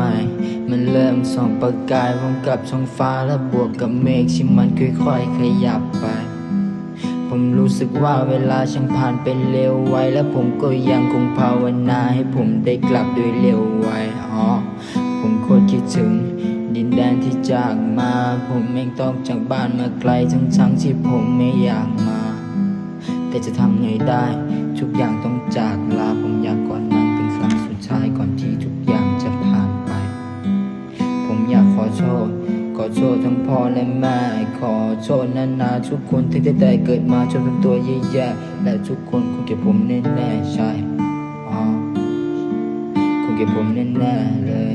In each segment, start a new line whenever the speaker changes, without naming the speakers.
หม่ มันเริ่มส่องประกายพร้อมกับท้องฟ้าและบวกกับเมฆที่มันค่อยๆขยับไป ผมรู้สึกว่าเวลาช่างผ่านไปเร็วไว และผมก็ยังคงภาวนาให้ผมได้กลับโดยเร็วไวอ๋อผมโคตรคิดถึงดินแดนที่จากมา ผมเองต้องจากบ้านมาไกลทั้งๆที่ผมไม่อยากมา แต่จะทำไงได้ ทุกอย่างต้อง อโทษทั้งพ่อและแม่ ขอโทษนานาทุกคนที่ได้แต่เกิดมาจนเป็นตัวแย่ๆและทุกคนคงเก็บผมแน่ๆใช่คงเก็บผมแน่ๆเลย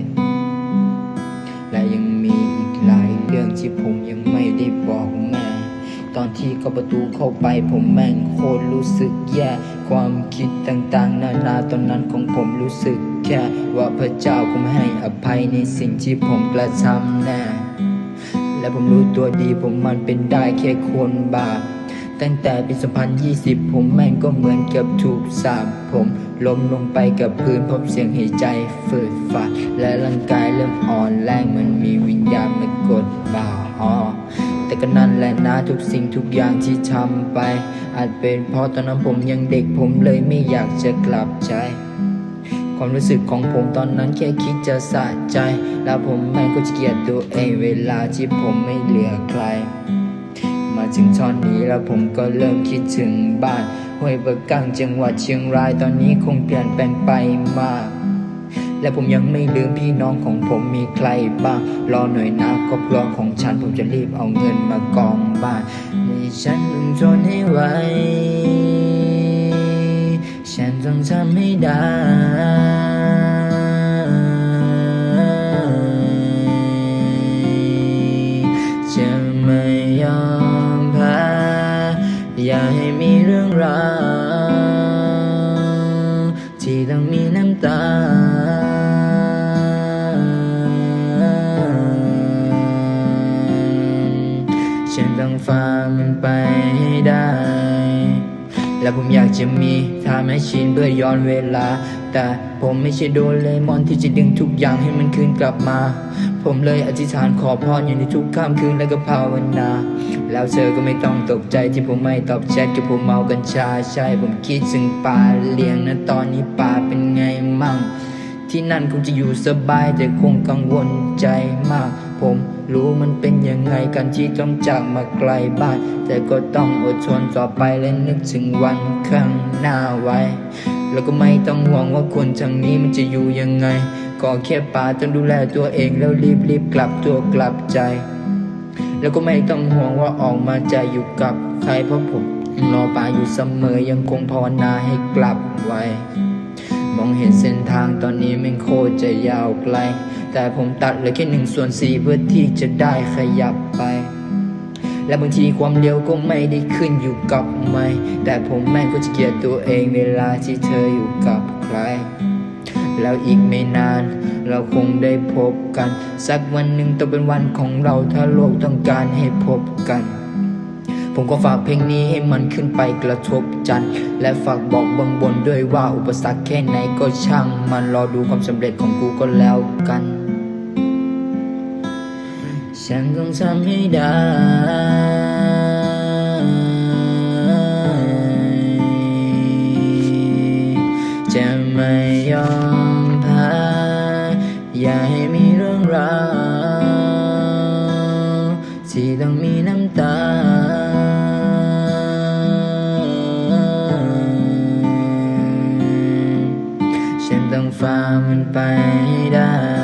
และยังมีอีกหลายเรื่องที่ผมยังไม่ได้บอกแม่ตอนที่เข้าประตูเข้าไปผมแม่งโคตรรู้สึกแย่ ความคิดต่างๆ นานาตอนนั้นของผมรู้สึกแค่ว่าพระเจ้าคงให้อภัยในสิ่งที่ผมกระทำแน่ และผมรู้ตัวดี ผมมันเป็นได้แค่คนบาปตั้งแต่ปี 2020 ผมแม่งก็เหมือนกับถูกสาปผมล้มลงไปกับพื้นพบเสียงหายใจฝืดฝาดและร่างกายเริ่มอ่อนแรงเหมันมีวิญญาณมากดบ่าอ๋อแต่ก็นั่นแหละนะทุกสิ่งทุกอย่างที่ทำไป อาจเป็นเพราะตอนนั้นผมยังเด็กผมเลยไม่อยากจะกลับใจ ความรู้สึกของผมตอนนั้นแค่คิดจะสะใจ แล้วผมแม่ก็จะเกลียดตัวเองเวลาที่ผมไม่เหลือใคร มาถึงตอนนี้แล้วผมก็เริ่มคิดถึงบ้านห้วยเบอร์กังจังหวัดเชียงรายตอนนี้คงเปลี่ยนแปลงไปมากและผมยังไม่ลืมพี่น้องของผมมีใครบ้าง รอหน่อยนะครอบครัวของฉันผมจะรีบเอาเงินมากองบ้านในฉันต้องทนให้ไหวฉันต้องทำให้ได้ ที่ต้องมีน้ำตา ฉันต้องฝ่ามันไปให้ได้ และผมอยากจะมีทาแมชชีนเพื่อย้อนเวลา แต่ผมไม่ใช่โดนเรมอนที่จะดึงทุกอย่างให้มันคืนกลับมา ผมเลยอธิษฐานขอพรอยู่ในทุกค่ำคืนและก็ภาวนา แล้วเธอก็ไม่ต้องตกใจที่ผมไม่ตอบแชทกับผมเมากัญชาใช่ผมคิดถึงป่าเลี้ยงนะตอนนี้ป่าเป็นไงมั่ง ที่นั่นคงจะอยู่สบายแต่คงกังวลใจมาก ผมรู้มันเป็นยังไงกันที่ต้องจากมาไกลบ้าน แต่ก็ต้องอดทนต่อไปและนึกถึงวันข้างหน้าไว้ แล้วก็ไม่ต้องห่วงว่าคนทางนี้มันจะอยู่ยังไง ก็แค่ป่าต้องดูแลตัวเองแล้วรีบรีบกลับตัวกลับใจ แล้วก็ไม่ต้องห่วงว่าออกมาจะอยู่กับใครเพราะผมรอป่าอยู่เสมอยังคงภาวนาให้กลับไวมองเห็นเส้นทางตอนนี้แม่งโคตรจะยาวไกล แต่ผมตัดเหลือแค่หนึ่งส่วนสี่เพื่อที่จะได้ขยับไป และบางทีความเร็วก็ไม่ได้ขึ้นอยู่กับไม่แต่ผมแม่งก็จะเกลียดตัวเองเวลาที่เธออยู่กับใคร แล้วอีกไม่นาน เราคงได้พบกัน สักวันหนึ่งต้องเป็นวันของเราถ้าโลกต้องการให้พบกัน ผมก็ฝากเพลงนี้ให้มันขึ้นไปกระทบจันทร์และฝากบอกบื้องบนด้วยว่าอุปสรรคแค่ไหนก็ช่าง มันรอดูความสำเร็จของกูก็แล้วกัน ฉันต้องทำให้ได้ จะไม่ยอมแพ้อย่าให้มีเรื่องราวที่ต้องมีน้ำตา ฉันต้องฝ่ามันไปให้ได้